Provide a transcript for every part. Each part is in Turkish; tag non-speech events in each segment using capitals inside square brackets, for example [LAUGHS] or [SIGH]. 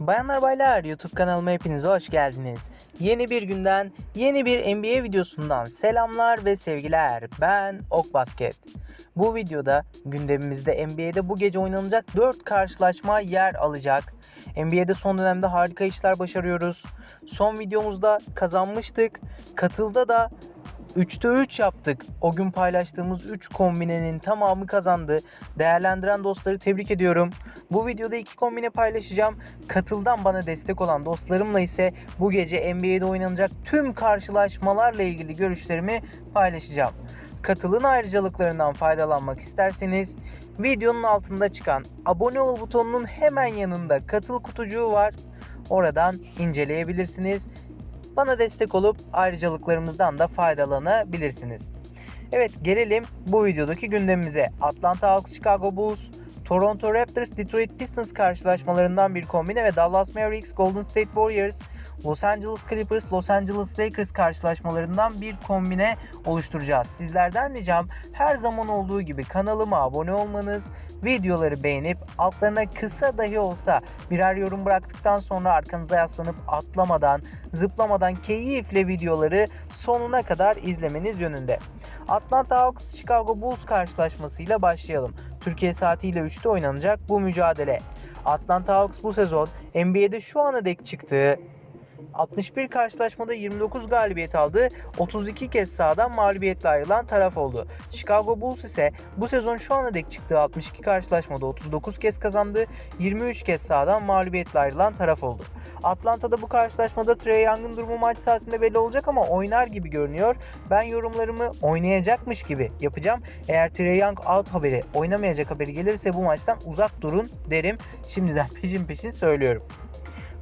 Bayanlar baylar YouTube kanalıma hepiniz hoş geldiniz. Yeni bir günden, yeni bir NBA videosundan selamlar ve sevgiler. Ben Ok Basket. Bu videoda gündemimizde NBA'de bu gece oynanacak 4 karşılaşma yer alacak. NBA'de son dönemde harika işler başarıyoruz. Son videomuzda kazanmıştık. Katılda da 3'te 3 yaptık. O gün paylaştığımız 3 kombinenin tamamı kazandı. Değerlendiren dostları tebrik ediyorum. Bu videoda 2 kombine paylaşacağım. Katıldan bana destek olan dostlarımla ise bu gece NBA'de oynanacak tüm karşılaşmalarla ilgili görüşlerimi paylaşacağım. Katılın ayrıcalıklarından faydalanmak isterseniz videonun altında çıkan abone ol butonunun hemen yanında katıl kutucuğu var. Oradan inceleyebilirsiniz. Bana destek olup ayrıcalıklarımızdan da faydalanabilirsiniz. Evet gelelim bu videodaki gündemimize. Atlanta Hawks, Chicago Bulls, Toronto Raptors, Detroit Pistons karşılaşmalarından bir kombine ve Dallas Mavericks, Golden State Warriors, Los Angeles Clippers, Los Angeles Lakers karşılaşmalarından bir kombine oluşturacağız. Sizlerden ricam her zaman olduğu gibi kanalıma abone olmanız, videoları beğenip altlarına kısa dahi olsa birer yorum bıraktıktan sonra arkanıza yaslanıp atlamadan, zıplamadan keyifle videoları sonuna kadar izlemeniz yönünde. Atlanta Hawks Chicago Bulls karşılaşmasıyla başlayalım. Türkiye saatiyle 3'te oynanacak bu mücadele. Atlanta Hawks bu sezon NBA'de şu ana dek çıktığı 61 karşılaşmada 29 galibiyet aldı. 32 kez sahadan mağlubiyetle ayrılan taraf oldu. Chicago Bulls ise bu sezon şu ana dek çıktığı 62 karşılaşmada 39 kez kazandı. 23 kez sahadan mağlubiyetle ayrılan taraf oldu. Atlanta'da bu karşılaşmada Trey Young'ın durumu maç saatinde belli olacak ama oynar gibi görünüyor. Ben yorumlarımı oynayacakmış gibi yapacağım. Eğer Trey Young out haberi, oynamayacak haberi gelirse bu maçtan uzak durun derim. Şimdiden [LAUGHS] peşin peşin söylüyorum.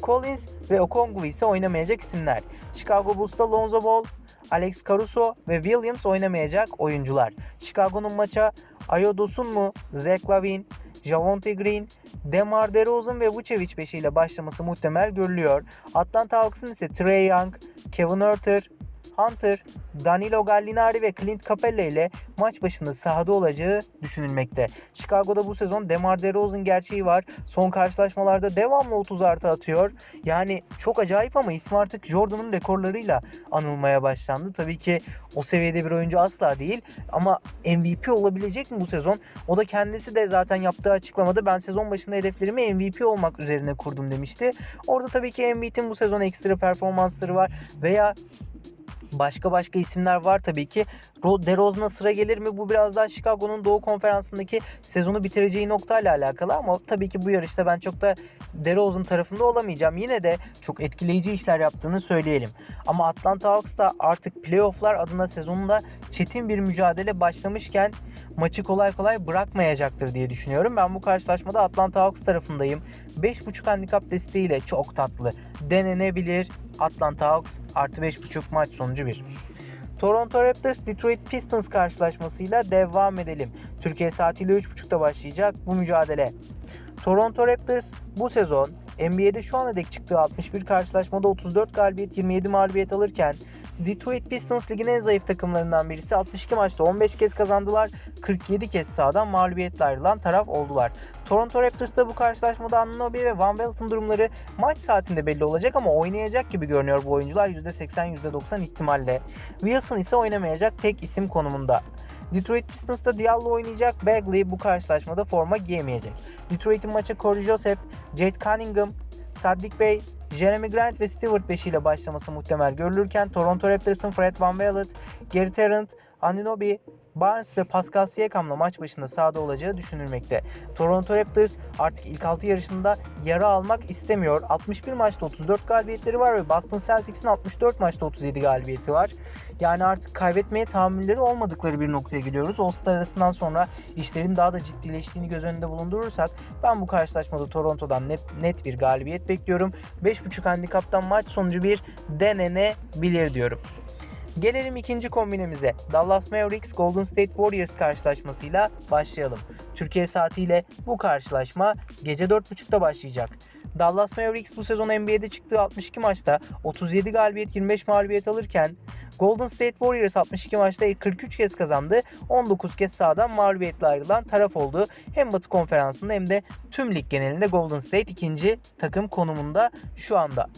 Collins ve Okongwu ise oynamayacak isimler. Chicago Bulls'ta Lonzo Ball, Alex Caruso ve Williams oynamayacak oyuncular. Chicago'nun maça Ayo Dosunmu, Zach Lavine, Javonte Green, DeMar DeRozan ve Vucevic beşiyle başlaması muhtemel görülüyor. Atlanta Hawks'ın ise Trey Young, Kevin Huerter, Hunter, Danilo Gallinari ve Clint Capella ile maç başında sahada olacağı düşünülmekte. Chicago'da bu sezon DeMar DeRozan gerçeği var. Son karşılaşmalarda devamlı 30 artı atıyor. Yani çok acayip ama ismi artık Jordan'ın rekorlarıyla anılmaya başlandı. Tabii ki o seviyede bir oyuncu asla değil ama MVP olabilecek mi bu sezon? O da kendisi de zaten yaptığı açıklamada ben sezon başında hedeflerimi MVP olmak üzerine kurdum demişti. Orada tabii ki Embiid'in bu sezon ekstra performansları var veya Başka başka isimler var tabii ki. Ro- DeRozan'a sıra gelir mi? Bu biraz daha Chicago'nun Doğu Konferansı'ndaki sezonu bitireceği noktayla alakalı ama tabii ki bu yarışta ben çok da DeRozan tarafında olamayacağım. Yine de çok etkileyici işler yaptığını söyleyelim. Ama Atlanta Hawks da artık playofflar adına sezonunda çetin bir mücadele başlamışken maçı kolay kolay bırakmayacaktır diye düşünüyorum. Ben bu karşılaşmada Atlanta Hawks tarafındayım. 5.5 handikap desteğiyle çok tatlı denenebilir. Atlanta Hawks artı 5.5 maç sonucu 1. Toronto Raptors Detroit Pistons karşılaşmasıyla devam edelim. Türkiye saatiyle 3.30'da başlayacak bu mücadele. Toronto Raptors bu sezon NBA'de şu ana dek çıktığı 61 karşılaşmada 34 galibiyet 27 mağlubiyet alırken Detroit Pistons ligin en zayıf takımlarından birisi 62 maçta 15 kez kazandılar. 47 kez sahadan mağlubiyetle ayrılan taraf oldular. Toronto Raptors'ta bu karşılaşmada Anunoby ve Van Velt'in durumları maç saatinde belli olacak ama oynayacak gibi görünüyor bu oyuncular %80 %90 ihtimalle. Wilson ise oynamayacak tek isim konumunda. Detroit Pistons'ta Diallo oynayacak. Bagley bu karşılaşmada forma giyemeyecek. Detroit'in maçı Corey Joseph, Jade Cunningham, Saddiq Bey, Jeremy Grant ve Stewart beşiyle başlaması muhtemel görülürken Toronto Raptors'ın Fred Van Vliet, Gary Tarrant, Anunoby, Barnes ve Pascal Siakam'la maç başında sahada olacağı düşünülmekte. Toronto Raptors artık ilk 6 yarışında yara almak istemiyor. 61 maçta 34 galibiyetleri var ve Boston Celtics'in 64 maçta 37 galibiyeti var. Yani artık kaybetmeye tahammülleri olmadıkları bir noktaya geliyoruz. All-Star arasından sonra işlerin daha da ciddileştiğini göz önünde bulundurursak ben bu karşılaşmada Toronto'dan net, bir galibiyet bekliyorum. 5.5 handikaptan maç sonucu bir denenebilir diyorum. Gelelim ikinci kombinemize. Dallas Mavericks Golden State Warriors karşılaşmasıyla başlayalım. Türkiye saatiyle bu karşılaşma gece 4.30'da başlayacak. Dallas Mavericks bu sezon NBA'de çıktığı 62 maçta 37 galibiyet 25 mağlubiyet alırken Golden State Warriors 62 maçta 43 kez kazandı. 19 kez sahadan mağlubiyetle ayrılan taraf oldu. Hem Batı konferansında hem de tüm lig genelinde Golden State ikinci takım konumunda şu anda.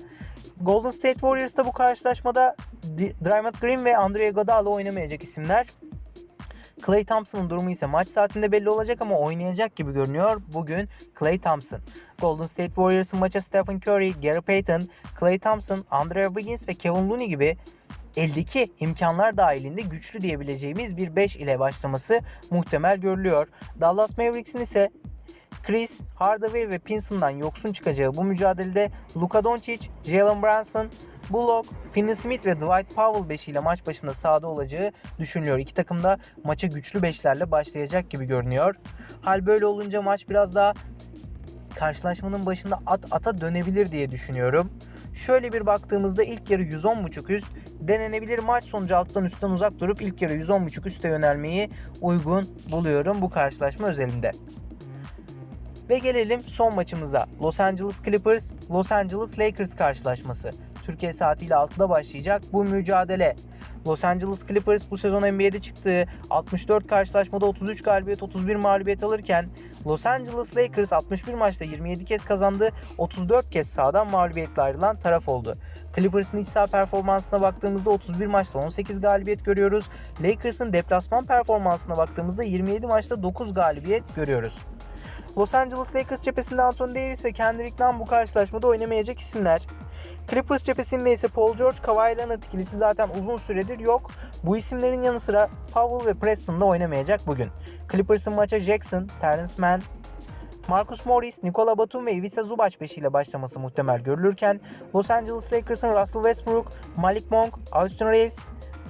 Golden State Warriors'ta bu karşılaşmada Draymond Green ve Andre Iguodala oynamayacak isimler. Clay Thompson'ın durumu ise maç saatinde belli olacak ama oynayacak gibi görünüyor bugün Clay Thompson. Golden State Warriors'ın maça Stephen Curry, Gary Payton, Clay Thompson, Andrea Wiggins ve Kevin Looney gibi eldeki imkanlar dahilinde güçlü diyebileceğimiz bir 5 ile başlaması muhtemel görülüyor. Dallas Mavericks'in ise Chris, Hardaway ve Pinson'dan yoksun çıkacağı bu mücadelede Luka Doncic, Jalen Brunson, Bullock, Finney Smith ve Dwight Powell beşiyle maç başında sahada olacağı düşünülüyor. İki takım da maça güçlü beşlerle başlayacak gibi görünüyor. Hal böyle olunca maç biraz daha karşılaşmanın başında at ata dönebilir diye düşünüyorum. Şöyle bir baktığımızda ilk yarı 110.5 üst denenebilir. Maç sonucu alttan üstten uzak durup ilk yarı 110.5 üste yönelmeyi uygun buluyorum bu karşılaşma özelinde. Ve gelelim son maçımıza. Los Angeles Clippers, Los Angeles Lakers karşılaşması. Türkiye saatiyle 6'da başlayacak bu mücadele. Los Angeles Clippers bu sezon NBA'de çıktığı 64 karşılaşmada 33 galibiyet 31 mağlubiyet alırken Los Angeles Lakers 61 maçta 27 kez kazandı 34 kez sahadan mağlubiyetle ayrılan taraf oldu. Clippers'ın iç saha performansına baktığımızda 31 maçta 18 galibiyet görüyoruz. Lakers'ın deplasman performansına baktığımızda 27 maçta 9 galibiyet görüyoruz. Los Angeles Lakers cephesinde Anthony Davis ve Kendrick Nunn bu karşılaşmada oynamayacak isimler. Clippers cephesinde ise Paul George, Kawhi Leonard ikilisi zaten uzun süredir yok. Bu isimlerin yanı sıra Powell ve Preston da oynamayacak bugün. Clippers'ın maça Jackson, Terrence Mann, Marcus Morris, Nikola Batum ve Ivica Zubac beşiyle başlaması muhtemel görülürken Los Angeles Lakers'ın Russell Westbrook, Malik Monk, Austin Reeves,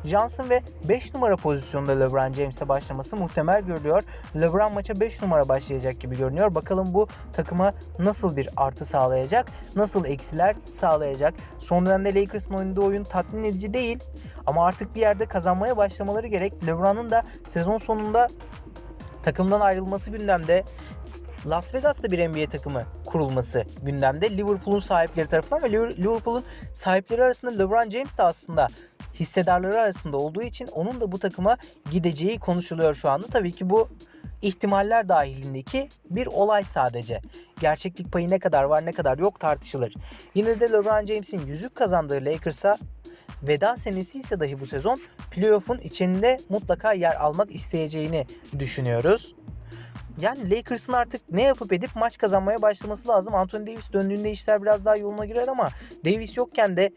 Johnson ve 5 numara pozisyonda LeBron James'e başlaması muhtemel görülüyor. LeBron maça 5 numara başlayacak gibi görünüyor. Bakalım bu takıma nasıl bir artı sağlayacak, nasıl eksiler sağlayacak. Son dönemde Lakers'ın oynadığı oyun tatmin edici değil ama artık bir yerde kazanmaya başlamaları gerek. LeBron'un da sezon sonunda takımdan ayrılması gündemde. Las Vegas'ta bir NBA takımı kurulması gündemde. Liverpool'un sahipleri tarafından ve Liverpool'un sahipleri arasında LeBron James de aslında hissedarları arasında olduğu için onun da bu takıma gideceği konuşuluyor şu anda. Tabii ki bu ihtimaller dahilindeki bir olay sadece. Gerçeklik payı ne kadar var ne kadar yok tartışılır. Yine de LeBron James'in yüzük kazandığı Lakers'a veda senesi ise dahi bu sezon playoff'un içinde mutlaka yer almak isteyeceğini düşünüyoruz. Yani Lakers'ın artık ne yapıp edip maç kazanmaya başlaması lazım. Anthony Davis döndüğünde işler biraz daha yoluna girer ama Davis yokken de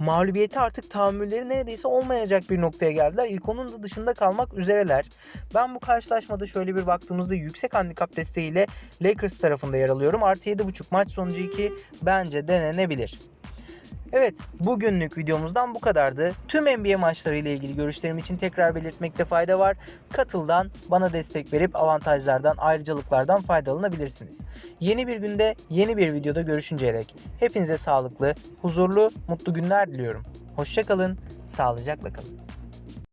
mağlubiyeti artık tahammülleri neredeyse olmayacak bir noktaya geldiler. İlk onun da dışında kalmak üzereler. Ben bu karşılaşmada şöyle bir baktığımızda yüksek handikap desteğiyle Lakers tarafında yer alıyorum. Artı 7.5 maç sonucu 2 bence denenebilir. Evet bugünlük videomuzdan bu kadardı. Tüm NBA maçları ile ilgili görüşlerim için tekrar belirtmekte fayda var. Katıldan bana destek verip avantajlardan ayrıcalıklardan faydalanabilirsiniz. Yeni bir günde yeni bir videoda görüşünceye dek hepinize sağlıklı, huzurlu, mutlu günler diliyorum. Hoşçakalın, sağlıcakla kalın.